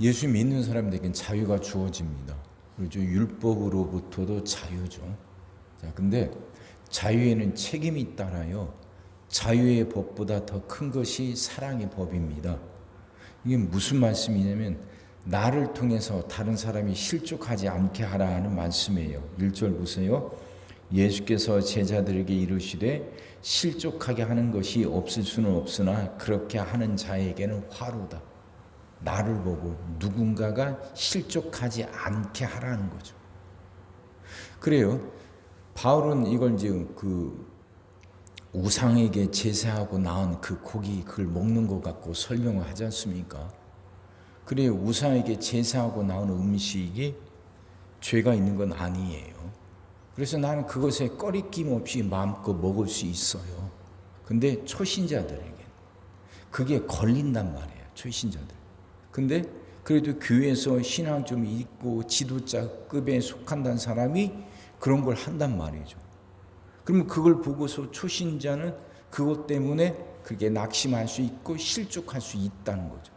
예수 믿는 사람들에겐 자유가 주어집니다. 그렇죠. 율법으로부터도 자유죠. 자, 근데 자유에는 책임이 따라요. 자유의 법보다 더 큰 것이 사랑의 법입니다. 이게 무슨 말씀이냐면 나를 통해서 다른 사람이 실족하지 않게 하라는 말씀이에요. 1절 보세요. 예수께서 제자들에게 이르시되 실족하게 하는 것이 없을 수는 없으나 그렇게 하는 자에게는 화로다. 나를 보고 누군가가 실족하지 않게 하라는 거죠. 그래요. 바울은 이걸 이제 그 우상에게 제사하고 나온 그 고기 그걸 먹는 것 같고 설명을 하지 않습니까? 그래요. 우상에게 제사하고 나온 음식이 죄가 있는 건 아니에요. 그래서 나는 그것에 꺼리낌 없이 마음껏 먹을 수 있어요. 근데 초신자들에게 그게 걸린단 말이에요. 초신자들. 근데 그래도 교회에서 신앙 좀 있고 지도자급에 속한다는 사람이 그런 걸 한단 말이죠. 그러면 그걸 보고서 초신자는 그것 때문에 그게 낙심할 수 있고 실족할 수 있다는 거죠.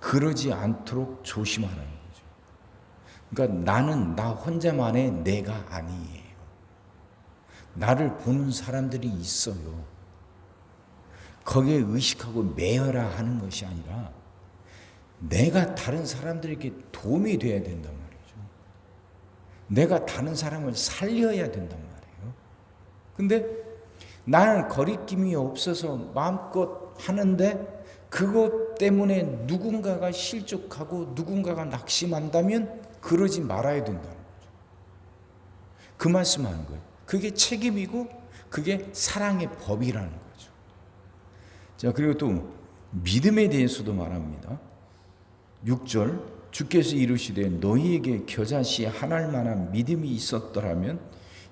그러지 않도록 조심하라는 거죠. 그러니까 나는 나 혼자만의 내가 아니에요. 나를 보는 사람들이 있어요. 거기에 의식하고 매여라 하는 것이 아니라 내가 다른 사람들에게 도움이 돼야 된단 말이죠. 내가 다른 사람을 살려야 된단 말이에요. 근데 나는 거리낌이 없어서 마음껏 하는데 그것 때문에 누군가가 실족하고 누군가가 낙심한다면 그러지 말아야 된다는 거죠. 그 말씀하는 거예요. 그게 책임이고 그게 사랑의 법이라는 거죠. 자, 그리고 또 믿음에 대해서도 말합니다. 6절 주께서 이르시되 너희에게 겨자씨 하나일 만한 믿음이 있었더라면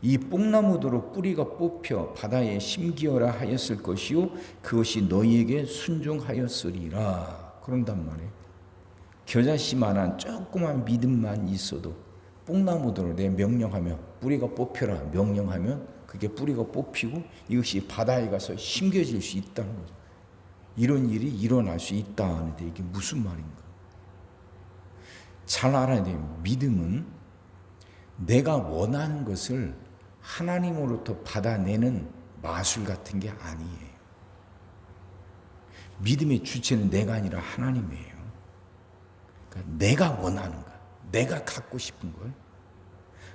이 뽕나무도로 뿌리가 뽑혀 바다에 심기어라 하였을 것이요 그것이 너희에게 순종하였으리라 그런단 말이에요. 겨자씨만한 조그만 믿음만 있어도 뽕나무도로 내 명령하며 뿌리가 뽑혀라 명령하면 그게 뿌리가 뽑히고 이것이 바다에 가서 심겨질 수 있다는 거죠. 이런 일이 일어날 수 있다 하는데 이게 무슨 말인가? 잘 알아야 돼요. 믿음은 내가 원하는 것을 하나님으로부터 받아내는 마술 같은 게 아니에요. 믿음의 주체는 내가 아니라 하나님이에요. 그러니까 내가 원하는 것, 내가 갖고 싶은 걸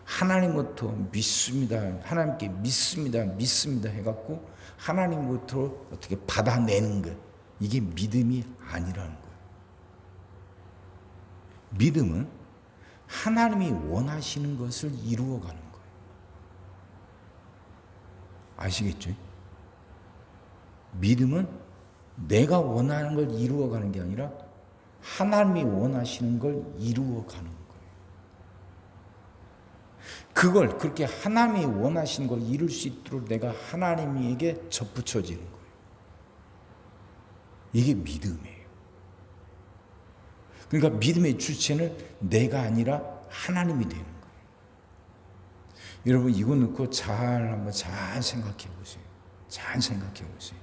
하나님부터 믿습니다. 하나님께 믿습니다. 믿습니다. 해갖고 하나님부터 어떻게 받아내는 것. 이게 믿음이 아니라는 거예요. 믿음은 하나님이 원하시는 것을 이루어가는 거예요. 아시겠죠? 믿음은 내가 원하는 걸 이루어가는 게 아니라 하나님이 원하시는 걸 이루어가는 거예요. 그걸 그렇게 하나님이 원하시는 걸 이룰 수 있도록 내가 하나님에게 접붙여지는 거예요. 이게 믿음이에요. 그러니까 믿음의 주체는 내가 아니라 하나님이 되는 거예요. 여러분 이거 넣고 잘 한번 잘 생각해 보세요. 잘 생각해 보세요.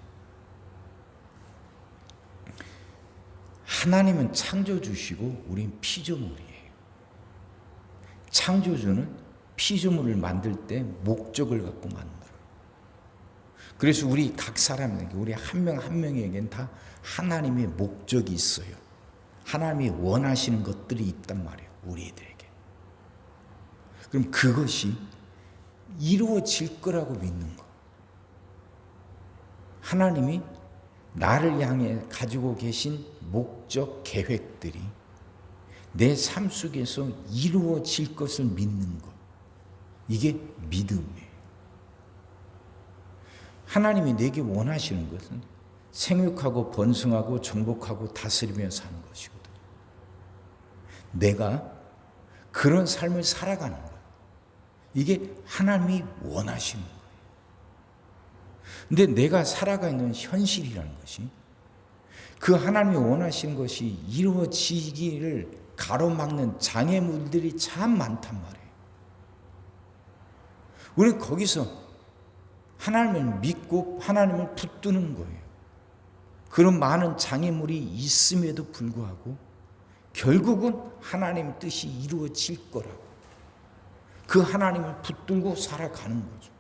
하나님은 창조주시고 우린 피조물이에요. 창조주는 피조물을 만들 때 목적을 갖고 만들어요. 그래서 우리 각 사람에게, 우리 한 명한 명에겐 다 하나님의 목적이 있어요. 하나님이 원하시는 것들이 있단 말이에요. 우리들에게. 그럼 그것이 이루어질 거라고 믿는 거. 하나님이 나를 향해 가지고 계신 목적 계획들이 내 삶 속에서 이루어질 것을 믿는 것. 이게 믿음이에요. 하나님이 내게 원하시는 것은 생육하고 번성하고 정복하고 다스리며 사는 것이거든. 내가 그런 삶을 살아가는 거야. 이게 하나님이 원하시는 거예요. 근데 내가 살아가는 현실이라는 것이 그 하나님이 원하시는 것이 이루어지기를 가로막는 장애물들이 참 많단 말이에요. 우리는 거기서 하나님을 믿고 하나님을 붙드는 거예요. 그런 많은 장애물이 있음에도 불구하고 결국은 하나님 뜻이 이루어질 거라고. 그 하나님을 붙들고 살아가는 거죠.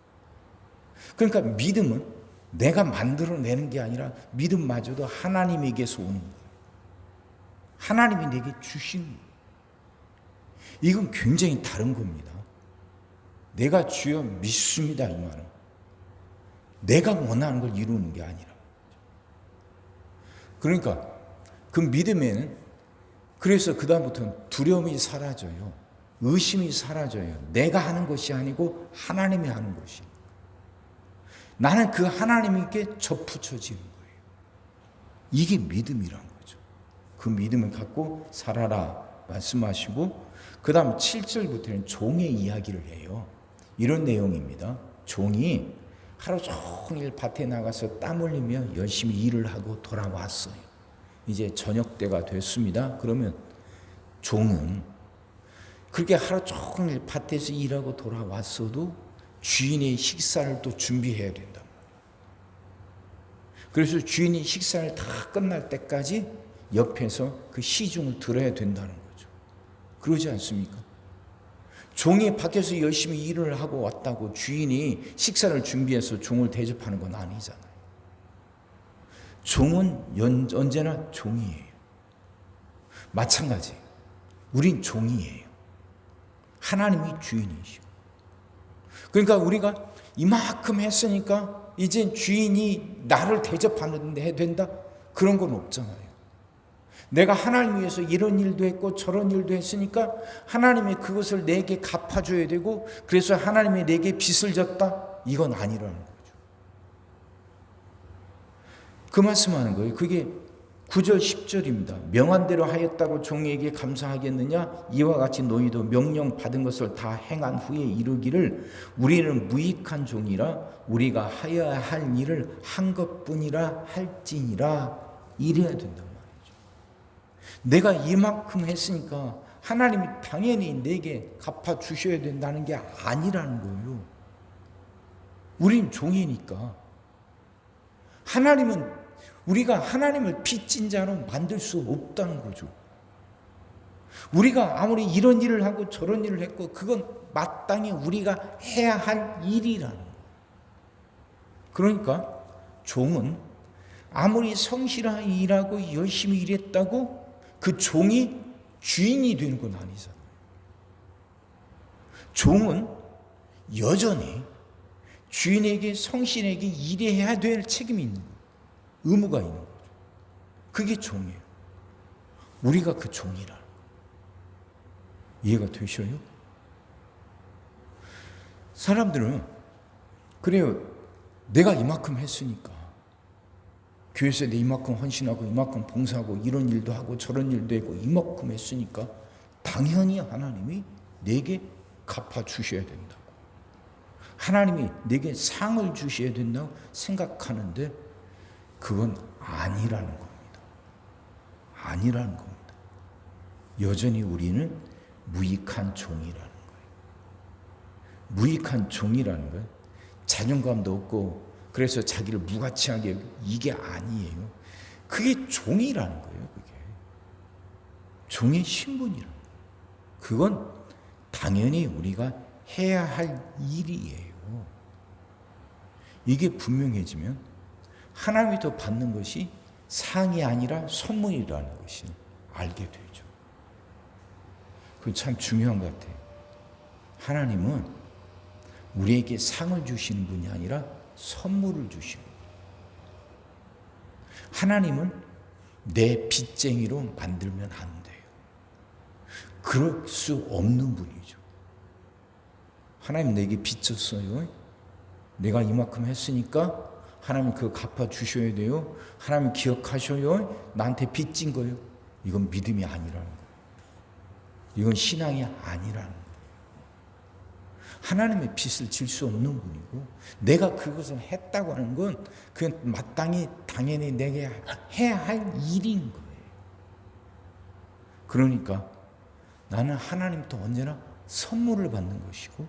그러니까 믿음은 내가 만들어내는 게 아니라 믿음마저도 하나님에게서 오는 거예요. 하나님이 내게 거예요. 이건 굉장히 다른 겁니다. 내가 주여 믿습니다 이 말은. 내가 원하는 걸 이루는 게 아니라. 그러니까 그 믿음에는 그래서 그다음부터는 두려움이 사라져요. 의심이 사라져요. 내가 하는 것이 아니고 하나님이 하는 것이. 나는 그 하나님께 접붙여지는 거예요. 이게 믿음이란 거죠. 그 믿음을 갖고 살아라 말씀하시고 그 다음 7절부터는 종의 이야기를 해요. 이런 내용입니다. 종이 하루 종일 밭에 나가서 땀 흘리며 열심히 일을 하고 돌아왔어요. 이제 저녁 때가 됐습니다. 그러면 종은 그렇게 하루 종일 밭에서 일하고 돌아왔어도 주인의 식사를 또 준비해야 된다. 그래서 주인이 식사를 다 끝날 때까지 옆에서 그 시중을 들어야 된다는 거죠. 그러지 않습니까? 종이 밖에서 열심히 일을 하고 왔다고 주인이 식사를 준비해서 종을 대접하는 건 아니잖아요. 종은 언제나 종이에요. 마찬가지. 우린 종이에요. 하나님이 주인이시고. 그러니까 우리가 이만큼 했으니까 이제 주인이 나를 대접하는데 된다? 그런 건 없잖아요. 내가 하나님 위해서 이런 일도 했고 저런 일도 했으니까 하나님이 그것을 내게 갚아줘야 되고 그래서 하나님이 내게 빚을 졌다? 이건 아니라는 거죠. 그 말씀하는 거예요. 그게 9절 10절입니다. 명한 대로 하였다고 종에게 감사하겠느냐? 이와 같이 너희도 명령 받은 것을 다 행한 후에 이르기를 우리는 무익한 종이라 우리가 하여야 할 일을 한 것뿐이라 할지니라 이래야 된단 말이죠. 내가 이만큼 했으니까 하나님이 당연히 내게 갚아 주셔야 된다는 게 아니라는 거예요. 우린 종이니까 하나님은 우리가 하나님을 빚진 자로 만들 수 없다는 거죠. 우리가 아무리 이런 일을 하고 저런 일을 했고 그건 마땅히 우리가 해야 할 일이라는 거예요. 그러니까 종은 아무리 성실하게 일하고 열심히 일했다고 그 종이 주인이 되는 건 아니잖아요. 종은 여전히 주인에게 성실하게 일해야 될 책임이 있는 거예요. 의무가 있는 거죠. 그게 종이에요. 우리가 그 종이라. 이해가 되셔요? 사람들은 그래요. 내가 이만큼 했으니까 교회에서 내 이만큼 헌신하고 이만큼 봉사하고 이런 일도 하고 저런 일도 하고 이만큼 했으니까 당연히 하나님이 내게 갚아 주셔야 된다고. 하나님이 내게 상을 주셔야 된다고 생각하는데 그건 아니라는 겁니다. 아니라는 겁니다. 여전히 우리는 무익한 종이라는 거예요. 무익한 종이라는 건 자존감도 없고 그래서 자기를 무가치하게 이게 아니에요. 그게 종이라는 거예요. 그게 종의 신분이라는 거예요. 그건 당연히 우리가 해야 할 일이에요. 이게 분명해지면 하나님이 더 받는 것이 상이 아니라 선물이라는 것이 알게 되죠. 그 참 중요한 것 같아요. 하나님은 우리에게 상을 주시는 분이 아니라 선물을 주시는 하나님은 내 빚쟁이로 만들면 안 돼요. 그럴 수 없는 분이죠. 하나님 내게 빚졌어요. 내가 이만큼 했으니까 하나님 그거 갚아 주셔야 돼요. 하나님 기억하셔요. 나한테 빚진 거예요. 이건 믿음이 아니라는 거예요. 이건 신앙이 아니라는 거예요. 하나님의 빚을 질 수 없는 분이고 내가 그것을 했다고 하는 건 그건 마땅히 당연히 내게 해야 할 일인 거예요. 그러니까 나는 하나님부터 언제나 선물을 받는 것이고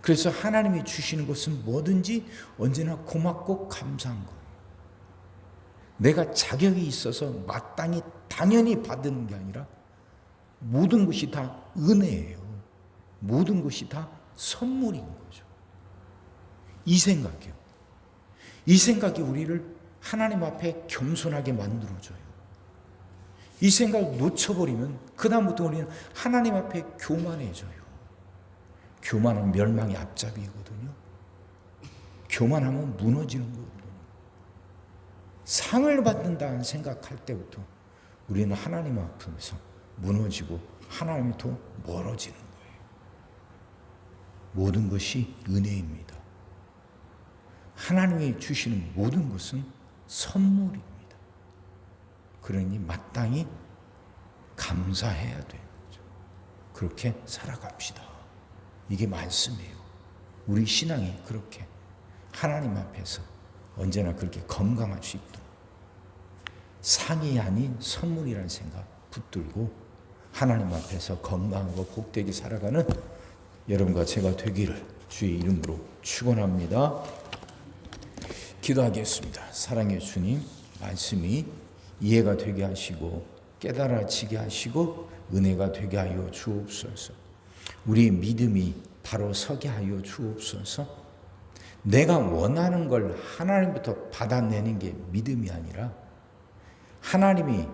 그래서 하나님이 주시는 것은 뭐든지 언제나 고맙고 감사한 거예요. 내가 자격이 있어서 마땅히 당연히 받는 게 아니라 모든 것이 다 은혜예요. 모든 것이 다 선물인 거죠. 이 생각이요. 이 생각이 우리를 하나님 앞에 겸손하게 만들어줘요. 이 생각을 놓쳐버리면 그다음부터 우리는 하나님 앞에 교만해져요. 교만은 멸망의 앞잡이거든요. 교만하면 무너지는 거거든요. 상을 받는다는 생각할 때부터 우리는 하나님 앞에서 무너지고 하나님부터 멀어지는 거예요. 모든 것이 은혜입니다. 하나님이 주시는 모든 것은 선물입니다. 그러니 마땅히 감사해야 되는. 그렇게 살아갑시다. 이게 말씀이에요. 우리 신앙이 그렇게 하나님 앞에서 언제나 그렇게 건강할 수 있도록 상이 아닌 선물이라는 생각 붙들고 하나님 앞에서 건강하고 복되게 살아가는 여러분과 제가 되기를 주의 이름으로 축원합니다. 기도하겠습니다. 사랑의 주님, 말씀이 이해가 되게 하시고 깨달아지게 하시고 은혜가 되게 하여 주옵소서. 우리 믿음이 바로 서게 하여 주옵소서. 내가 원하는 걸 하나님부터 받아내는 게 믿음이 아니라 하나님이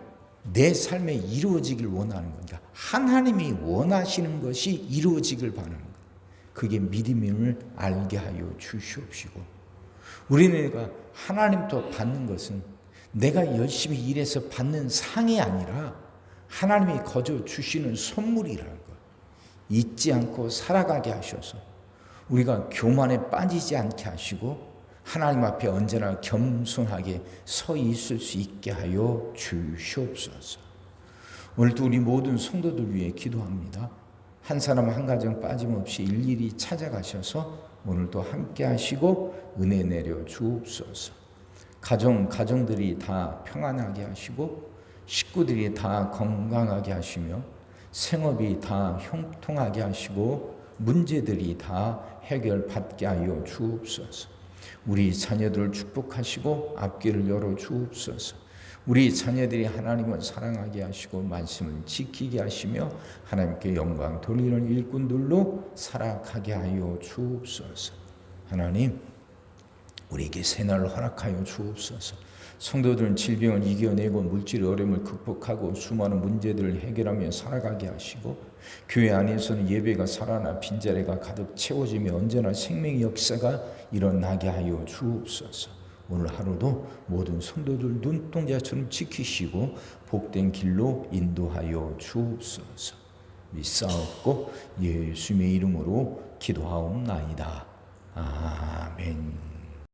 내 삶에 이루어지길 원하는 거니까 하나님이 원하시는 것이 이루어지길 바라는 거. 그게 믿음임을 알게 하여 주시옵시고 우리네가 하나님부터 받는 것은 내가 열심히 일해서 받는 상이 아니라 하나님이 거저 주시는 선물이라는 것. 잊지 않고 살아가게 하셔서 우리가 교만에 빠지지 않게 하시고 하나님 앞에 언제나 겸손하게 서 있을 수 있게 하여 주시옵소서. 오늘도 우리 모든 성도들 위해 기도합니다. 한 사람 한 가정 빠짐없이 일일이 찾아가셔서 오늘도 함께 하시고 은혜 내려 주옵소서. 가정 가정들이 다 평안하게 하시고 식구들이 다 건강하게 하시며 생업이 다 형통하게 하시고 문제들이 다 해결받게 하여 주옵소서. 우리 자녀들을 축복하시고 앞길을 열어 주옵소서. 우리 자녀들이 하나님을 사랑하게 하시고 말씀을 지키게 하시며 하나님께 영광 돌리는 일꾼들로 살아가게 하여 주옵소서. 하나님, 우리에게 새날을 허락하여 주옵소서. 성도들은 질병을 이겨내고 물질 어려움을 극복하고 수많은 문제들을 해결하며 살아가게 하시고 교회 안에서는 예배가 살아나 빈자리가 가득 채워지며 언제나 생명의 역사가 일어나게 하여 주옵소서. 오늘 하루도 모든 성도들 눈동자처럼 지키시고 복된 길로 인도하여 주옵소서. 믿사옵고 예수님의 이름으로 기도하옵나이다.